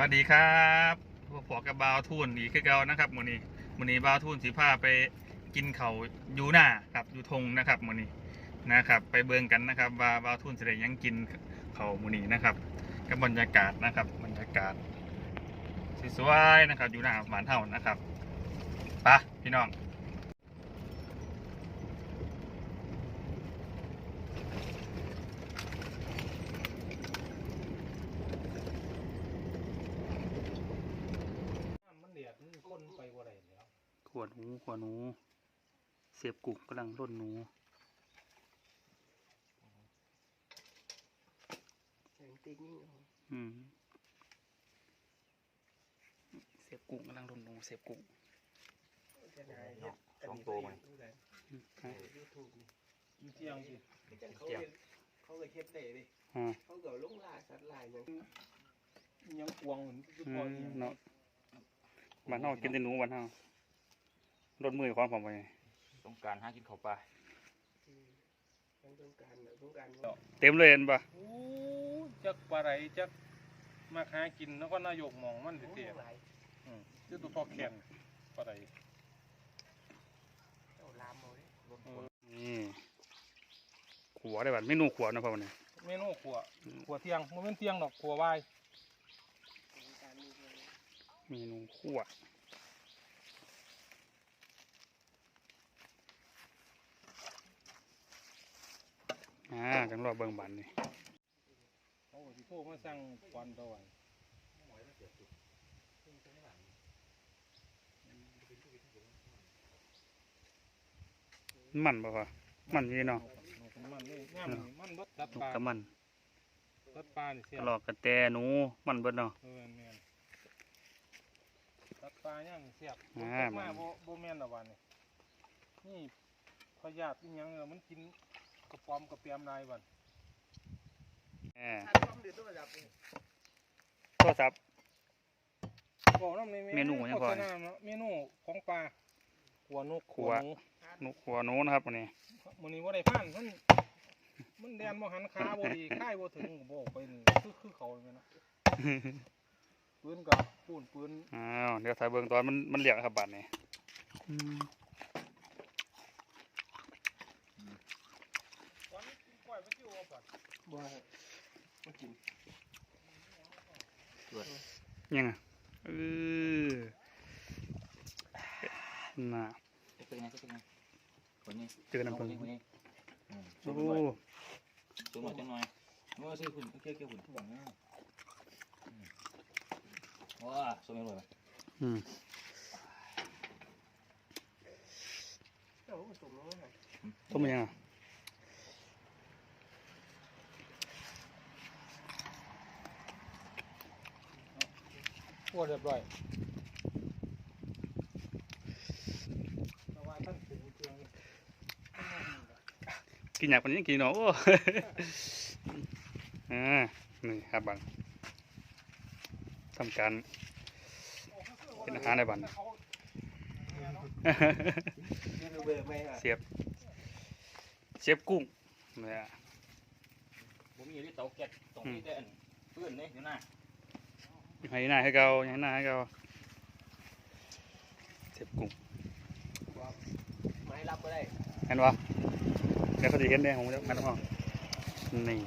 วัสดีครับพวกพอกับบาวทุนอีกคือเก่านะครับมือนี้มือนี้บาวทุนสิพาไปกินเขาอยู่หน้าครับอยู่ทงนะครับมือนี้นะครับ ไปเบิ่งกันนะครับว่าบาวทุนสิได้ยังกินเขามือนี้นะครับกับบรรยากาศนะครับ บรรยากาศสวยๆนะครับอยู่หน้าบ้านเฮานะครับไปะพี่น้อง มันเดือดมันคนไปบ่ได้แล้ว ขวดหนูขวดหนู เสียบกุกกำลังร่นหนูแสงติ๊กนี่เหรออืมเสียบกุ้งกำลังร่นหนูเสียบกุ้งจะนายเฮ็ดสองตัวมันอืมยูทูบนี่กินเที่ยงสิจังเขาเฮ็ดเขาก็เฮ็ดได้ดิอ่าเขาก็ลงล่าสัตว์หลายอย่างยังกวงเหมือนทุกอืคนมเนาะบ้านเฮากินแต่หนูบ้านเฮา ร่นมือความผมไปต้องการหากินข้าวปลาอืมมันต้องการน่ะต้องการเต็มเลยเห็นปะโอ้จักปลาไหลจักมาหากินแล้วก็นายกหมองมันโอ้เตี้ยหลายๆอืมคือตัวพอแข็งปลาไหลเจ้าลามเอาดินี่ขัวได้บัดเมนูขัวนะพ่อวันนี้เมนูขัวขัวเที่ยงมันเป็นเที่ยงดอกขัววายต้องการมีเงินเมนูขัว อ่าจังรอเบิ่งบันนี่โอ้ที่โทรมาสั่งควันตัวไว้มันบ่พ่อมันอยู่เนาะมันนี่ย่ามนี่มันบ่ตัดนกปลากระมันตัดปลานี่เสียกระรอกกระแตหนูมันเบิดเนาะเออแม่นตัดปลาย่างเสียบอ่าตกมามันบ่บ่แม่นละวันนี่นี่พยาธิอิหยังเนี่ยมันกิน กระป๋อมกระเปียมนายวันอ่าถ้าต้องเดือดต้องระดับนี่โทรศัพท์ บอกน้ำในเมนูยังพอโฆษณาเนาะเมนูของปลาขัวนกขัว หนูหนูขัวหนูนะครับวันนี้มื้อนี้บ่ได้ผ่านมันมันแดนบ่หันขาบ่ดีค่ายบ่ถึงก็บ่ไปนี่คือคือเขาเลยนะปืนกับปูนปืนอ้าวเดี๋ยวถ่ายเบิ่งตอนมันมันเหลียกครับบัดนี้อืม ตอนนี้กินกล้วยไปที่โอปัด บ่มากินยังอะเออน่ะเป็นไงเป็นไงคนนี้เจอน้ำผึ้งคนนี้อืมโอ้สูงหน่อยจังหน่อยโอ้ซื้อคุณเกี่ยวเกี่ยวคุณทุกอย่างว้าสมัยรวยอืมเจ้าผสมลงมาให้ต้มมันยังอะ ทั่วเรียบร้อยแต่ว่าท่านถึงเครื่องกินอยากกว่านี้ยังกินเนาะโอ้อ่านี่ครับบังทำการเป็นอาหารในบ้านนี่เราเบอร์ไหมอะเสียบเสียบกุ้งเนี่ยผมมีที่เตาแก๊สตรงนี้ได้อันเพื่อนเนี่ยอยู่หน้า ให้หน้าให้เกาให้หน้าให้เกาเสียบกุ้งไม้รับก็ได้เห็นปะเดี๋ยวเขาจะเห็นเนี่ยผมจะมันต้องนี่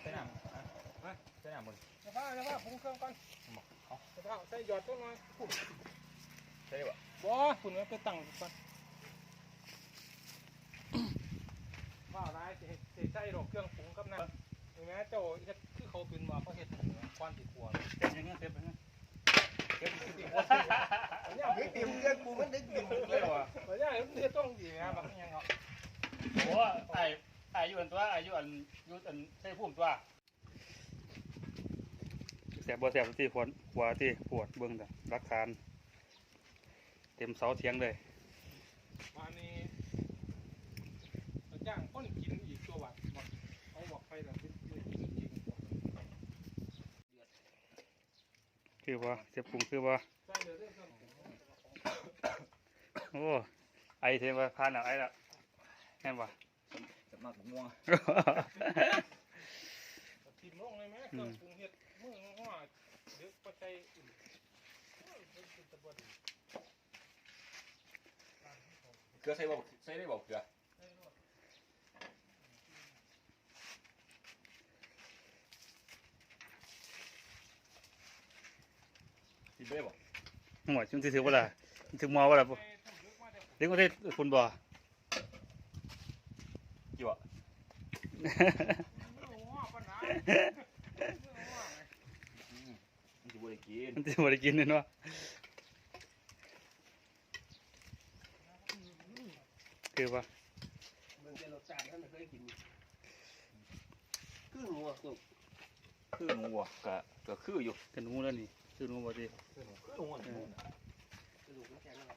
ใช่หน้าใช่หน้าบนจะพาจะพาปรุงเครื่องก่อนจะพาใส่หยอดต้นไม้ปุ่นใช่ป่ะบ่ปุ่นไว้ไปตั้งก่อน ว่าอะไรสิสิใส่ดอกเครื่องปรุงกับน้ำเห็นไหมเจ้าคือเขาเป็นว่าเขาเฮ็ดควันติดหัวเต็มยังไงเต็มยังไงเฮ็ดติดหัวเนี่ยเฮ้ยเตรียมเงินกูมันได้กินเลยว่ะบ่ใช่เฮ็ดต้องดีนะแบางอย่างเขาโอ้ไอไอ้อยู่อันตัวไอ้อยู่อันอยู่อันใช่พุ่มตัวแสบบ่แสบที่ปวดหัวที่ปวดเบื้องแต่รักฐาน เต็มเสาเทียงเลยมานี่ จ้างคนกินอีกตัววัดบอกเขาบอกไปแล้วกินจริงคือว่าเสียบกุ้งคือว่าใส่เลยเรื่องเครื่องปรุงโอ้ไอเทมว่าพานแล้วไอแล้วแน่นว่าสมากม่วงทิมลงเลยไหมเครื่องปรุงเฮ็ดมือง้อเด็กปัจจัยอื่นโอ้ยมันเป็นตะบดเกลือใส่บ่ใส่ได้บ่เกลือ กินได้บ่หัวจุ่มถือว่าล่ะถือมอว่าล่ะเด็กประเทศคุณบ่กี่บ่มันสิบ่ได้กินมันจะบ่ได้กินเนาะคือว่ามันจะรสชาติท่านไม่เคยกินคืองัวสุกคือหนูอะก็ก็คืออยู่กันงูแล้วนี่ คืองูบ่ดีคือหนูคือหนูอะกระดูกมันแข็งอะไร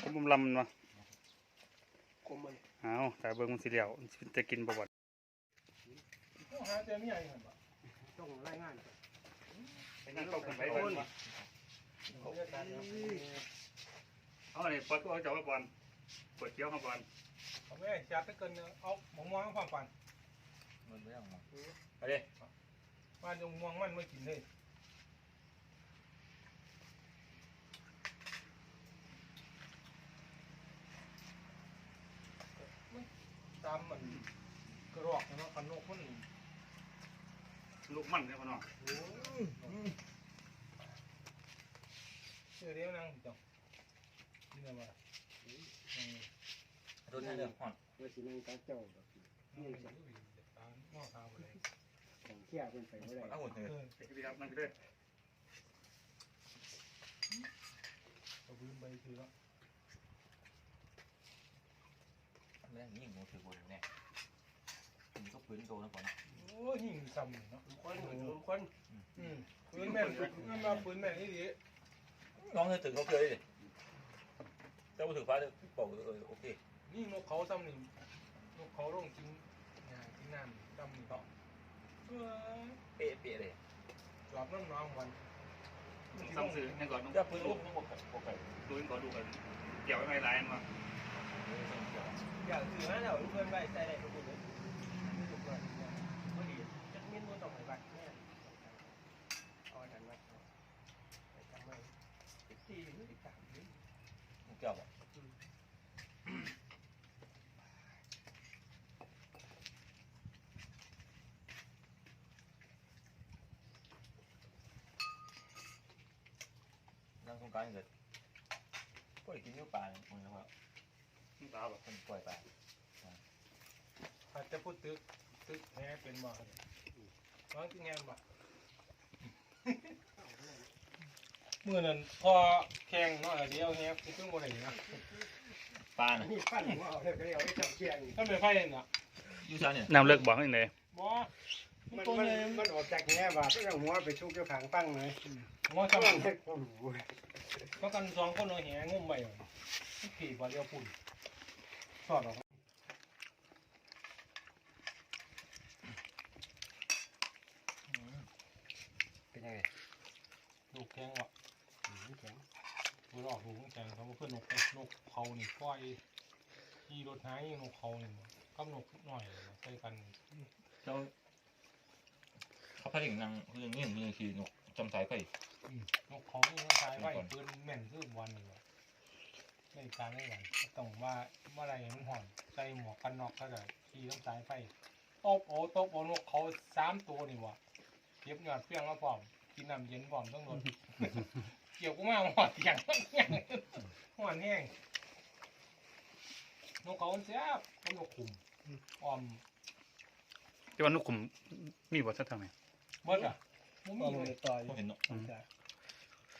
ผมบ่ลำเนาะคมมันอ้าวแต่เบิ่งมันสิแล้วมันจะกินบ่บ่หาแต่เมียอยู่หั่นบ่ต้องรายงานไปนั่งเข้ากันไว้ก่อนเอาอันนี้ปล่อยตัวเจ้าไว้ก่อนปวดเกี้ยวเข้าก่อนเอาแม่จัดตะเกินเอาหมองม่วงความฝัน มันไม่ต้องมองไปดิบ้านยงม่วงมันไม่กินเลยตามมันกระรอกเนาะคันนกมันลูกมันเนี่ยพ่อน้องเดี๋ยวเดี๋ยวนั่งจังนี่นะว่าโดนให้เรื่องห่อนว่าสินั่งตาเจ้าแบบนี่จะตาม หม้อตามเลยของเที่ยเป็นไปไม่ได้เอาหุ่นเถเออะอไปกินครับนั่งไปเด้อเอาพื้นไปคือว่าแม่งยิ่งหนูถือบนแน่มันก็พื้นโตนะก่อนนะโอ้ยหิ่งซ้ำเนาะคนเหมือนคนอืมปืนแม่นนั่นมาปืนแม่นนี่ดิน้องเคยถึงเขาเคยดิแต่ว่าถือฟ้าจะบอกเออโอเคนี่นกเขาซ้ำนี่นกเขาลงกินหญ้ากิ นน้ำซ้ำนี่เนาะเออเป๊ะเป๊ะเลยจอบน้ำน้องวันสั่งซื้อให้ก่อนจะพื้นลูกต้องบอกบอกไปดูก่อนดูกันเกี่ยวไว้ไม่หลายอันมาอยากถือนะเดี๋ยวเพื่อนไปใส่ได้ทุกคนเลยทุกคนพอดีจะมีนต้องไปวัดแม่เอาอันวัดไปจำไว้ที่หรือสามหรือ เกี่ยวบอก นั่งตรงกลางเกิดก็ได้กินเนื้อปลาเนี่ยมันนะครับตาแบบคนปล่อยปลาอาจจะพูดตึกตึกแง่เป็นบ่ร้องตึกแง่บ่เมื่อนั้นพอแข่งเนาะเดี๋ยวแง่คือเพิ่งบ่ได้นะปลาน่ะนี่ฟันหัวเอาเลยก็เอาไปจับเชียงถ้าไม่ไฟน่ะยูชาเนี่ยน้ำเลิกบอกให้เลยบ่ มันตัวมันใหญ่มันออกจากแง่บาดก็เอาหัวไปชุกเจ้าขังตั้งเลยหัวก็ซ้ำมันให้คนหูก็กันสองคนเอาแหงุ่มไปขี่บ่เดียวปุ่นสอดออกเป็นยังไงลูกแข้งว่ะแข็งตัวออกลูกแข้งเขาเพื่อนนกนกเขานี่ก้อยขี่รถหายนกเขานี่กับนกหน่อยใส่กันเจ้า เขาพาถึงนางเรื่องนี้เรื่องคือนกจำสายไฟนกเขานี่ใช้ไว้ปืนแม่นคือวันนี่ในการได้วันต้องว่าเมื่อไรมันห่อนใส่หมวกกันน็อกก็ได้ขี่ต้องสายไฟตบโอ้ตบโอ้นกเขาสามตัวนี่วะเก็บยอดเพียงมาพร้อมกินน้ำเย็นพร้อมต้องโดนเกี่ยวกูมาหอดเสียงหอนแห้งนกเขาเสียบก็นกขุมออมที่ว่านุกขุมมีบ่สักทางไหน เบิดอะมุก็มีมันเลยต่อยก็เห็นเนาะ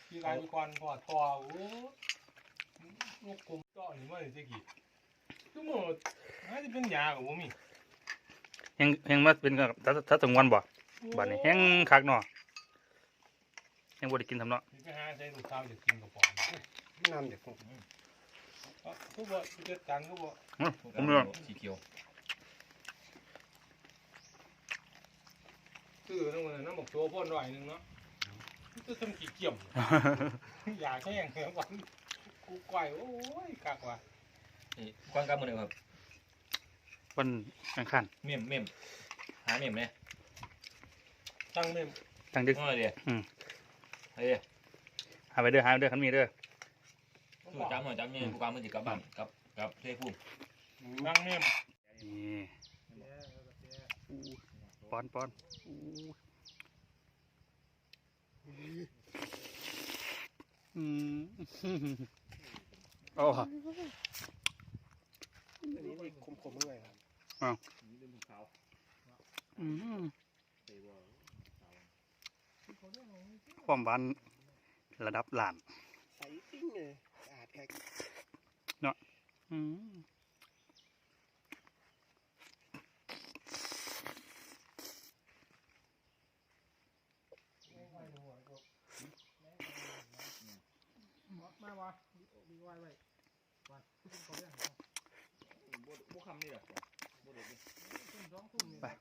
พี่กายพี่กรพอตัวโอ้นกขุมต่อนี่มาเลยสิกี่ทุกมื้อน่าจะเป็นยากับบ่มีแฮงแฮงมาเป็นกับถ้าถ้าถึงวันบ่บัดนี้แฮงคักเนาะแฮงบ่ได้กินทำเนาะไปหาใช้ลูกสาวจะกินกับผมน้ำเด็กผมทุกบ่จัดการทุกบ่อื้อผมเนาะสีเขียว ซื้อนั่นมันน้ำบอกโชว์พ่นหน่อยนึงเนาะจะทำขี้เกียมอยากแห้งแห้งวันกูก่อยโอ้ยกักว่ะนี่ก้อนกำมือหนึ่งครับ วันอังคารเมี่ยมเมี่ยมหาเมี่ยมเลยตั้งเม่มตั้งดึกว่าอะไรเดียวอืมเฮ้ยหาไปเด้อหาไปเด้อคันมีเด้อคือจำหน่อยจำเนี่ยผู้การมือจิกับบ้านกับกับเทพูมตั้งเม่มนี่อู้ ปอนปอนอู้อืมโอ้อันนี้ที่คมๆด้วยครับอืมความหวานระดับล้านใสปิ้งเลยสะอาดแค่อืมม 来